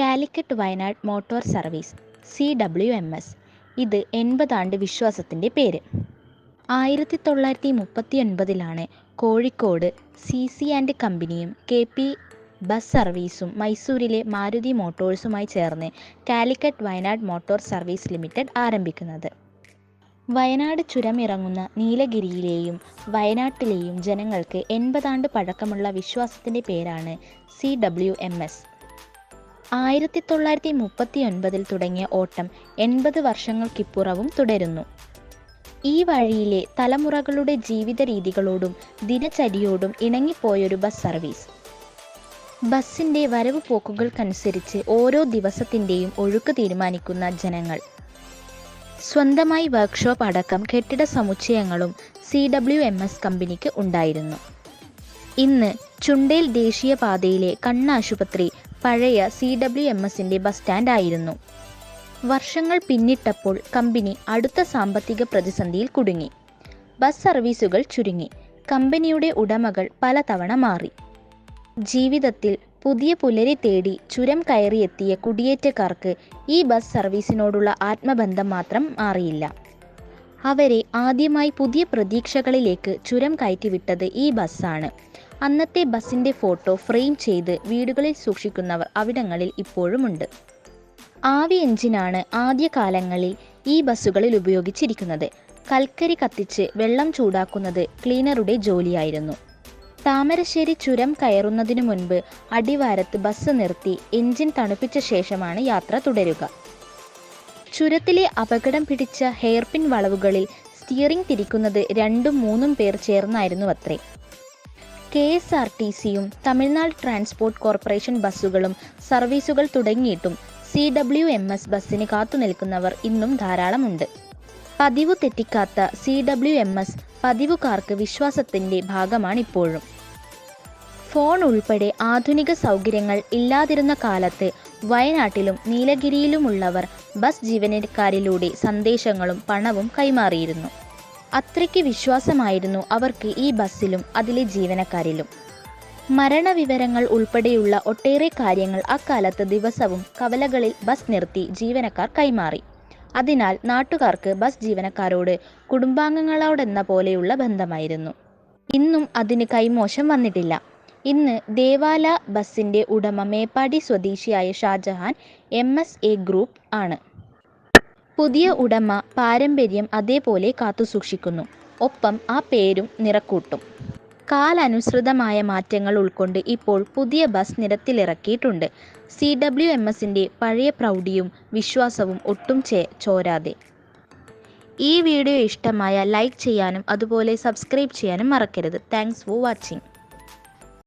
Calicut Wayanad motor service C W M S. ഇത് എൺപതാണ്ട് വിശ്വാസത്തിന്റെ പേര്. ആയിരത്തി തൊള്ളായിരത്തി മുപ്പത്തി ഒൻപതിലാണ് കോഴിക്കോട് സി സി ആൻഡ് കമ്പനിയും കെ പി ബസ് സർവീസും മൈസൂരിലെ മാരുതി മോട്ടോഴ്സുമായി ചേർന്ന് Calicut Wayanad motor service limited ആരംഭിക്കുന്നത്. വയനാട് ചുരമിറങ്ങുന്ന നീലഗിരിയിലെയും വയനാട്ടിലെയും ജനങ്ങൾക്ക് എൺപതാണ്ട് പഴക്കമുള്ള വിശ്വാസത്തിന്റെ പേരാണ് സി ഡബ്ല്യു എം എസ്. ആയിരത്തി തൊള്ളായിരത്തി മുപ്പത്തി ഒൻപതിൽ തുടങ്ങിയ ഓട്ടം എൺപത് വർഷങ്ങൾക്കിപ്പുറവും തുടരുന്നു. ഈ വഴിയിലെ തലമുറകളുടെ ജീവിത രീതികളോടും ദിനചര്യയോടും ഇണങ്ങിപ്പോയൊരു ബസ് സർവീസ്. ബസ്സിന്റെ വരവ് പോക്കുകൾക്കനുസരിച്ച് ഓരോ ദിവസത്തിന്റെയും ഒഴുക്ക് തീരുമാനിക്കുന്ന ജനങ്ങൾ. സ്വന്തമായി വർക്ക്ഷോപ്പ് അടക്കം കെട്ടിട സമുച്ചയങ്ങളും സി ഡബ്ല്യു എം എസ് കമ്പനിക്ക് ഉണ്ടായിരുന്നു. ഇന്ന് ചുണ്ടേൽ ദേശീയപാതയിലെ കണ്ണാശുപത്രി പഴയ സി ഡബ്ല്യു എം എസിന്റെ ബസ് സ്റ്റാൻഡ് ആയിരുന്നു. വർഷങ്ങൾ പിന്നിട്ടപ്പോൾ കമ്പനി അടുത്ത സാമ്പത്തിക പ്രതിസന്ധിയിൽ കുടുങ്ങി. ബസ് സർവീസുകൾ ചുരുങ്ങി. കമ്പനിയുടെ ഉടമകൾ പലതവണ മാറി. ജീവിതത്തിൽ പുതിയ പുലരി തേടി ചുരം കയറിയെത്തിയ കുടിയേറ്റക്കാർക്ക് ഈ ബസ് സർവീസിനോടുള്ള ആത്മബന്ധം മാത്രം മാറിയില്ല. അവരെ ആദ്യമായി പുതിയ പ്രതീക്ഷകളിലേക്ക് ചുരം കയറ്റിവിട്ടത് ഈ ബസ്സാണ് അന്നത്തെ ബസിന്റെ ഫോട്ടോ ഫ്രെയിം ചെയ്ത് വീടുകളിൽ സൂക്ഷിക്കുന്നവർ അവിടങ്ങളിൽ ഇപ്പോഴുമുണ്ട്. ആവി എഞ്ചിനാണ് ആദ്യകാലങ്ങളിൽ ഈ ബസ്സുകളിൽ ഉപയോഗിച്ചിരിക്കുന്നത്. കൽക്കരി കത്തിച്ച് വെള്ളം ചൂടാക്കുന്നത് ക്ലീനറുടെ ജോലിയായിരുന്നു. താമരശ്ശേരി ചുരം കയറുന്നതിനു മുൻപ് അടിവാരത്ത് ബസ് നിർത്തി എഞ്ചിൻ തണുപ്പിച്ച ശേഷമാണ് യാത്ര തുടരുക. ചുരത്തിലെ അപകടം പിടിച്ച ഹെയർപിൻ വളവുകളിൽ സ്റ്റിയറിംഗ് തിരിക്കുന്നത് രണ്ടും മൂന്നും പേർ ചേർന്നായിരുന്നു അത്രേ കെ എസ് ആർ ടി സിയും തമിഴ്നാട് ട്രാൻസ്പോർട്ട് കോർപ്പറേഷൻ ബസ്സുകളും സർവീസുകൾ തുടങ്ങിയിട്ടും സി ഡബ്ല്യു എം എസ് ബസ്സിന് കാത്തുനിൽക്കുന്നവർ ഇന്നും ധാരാളമുണ്ട്. പതിവ് തെറ്റിക്കാത്ത സി ഡബ്ല്യു എം എസ് പതിവുകാർക്ക് വിശ്വാസത്തിന്റെ ഭാഗമാണിപ്പോഴും. ഫോൺ ഉൾപ്പെടെ ആധുനിക സൗകര്യങ്ങൾ ഇല്ലാതിരുന്ന കാലത്ത് വയനാട്ടിലും നീലഗിരിയിലുമുള്ളവർ ബസ് ജീവനക്കാരിലൂടെ സന്ദേശങ്ങളും പണവും കൈമാറിയിരുന്നു. അത്രയ്ക്ക് വിശ്വാസമായിരുന്നു അവർക്ക് ഈ ബസ്സിലും അതിലെ ജീവനക്കാരിലും. മരണവിവരങ്ങൾ ഉൾപ്പെടെയുള്ള ഒട്ടേറെ കാര്യങ്ങൾ അക്കാലത്ത് ദിവസവും കവലകളിൽ ബസ് നിർത്തി ജീവനക്കാർ കൈമാറി. അതിനാൽ നാട്ടുകാർക്ക് ബസ് ജീവനക്കാരോട് കുടുംബാംഗങ്ങളോടെന്ന പോലെയുള്ള ബന്ധമായിരുന്നു. ഇന്നും അതിന് കൈമോശം വന്നിട്ടില്ല. ഇന്ന് ദേവാല ബസിന്റെ ഉടമ മേപ്പാടി സ്വദേശിയായ Shajahan M S A group ആണ്. പുതിയ ഉടമ പാരമ്പര്യം അതേപോലെ കാത്തുസൂക്ഷിക്കുന്നു. ഒപ്പം ആ പേരും നിറക്കൂട്ടും. കാലാനുസൃതമായ മാറ്റങ്ങൾ ഉൾക്കൊണ്ട് ഇപ്പോൾ പുതിയ ബസ് നിരത്തിലിറക്കിയിട്ടുണ്ട്. സി ഡബ്ല്യു എം എസിന്റെ പഴയ പ്രൗഢിയും വിശ്വാസവും ഒട്ടും ചേ ചോരാതെ. ഈ വീഡിയോ ഇഷ്ടമായ ലൈക്ക് ചെയ്യാനും അതുപോലെ സബ്സ്ക്രൈബ് ചെയ്യാനും മറക്കരുത്. Thanks for watching.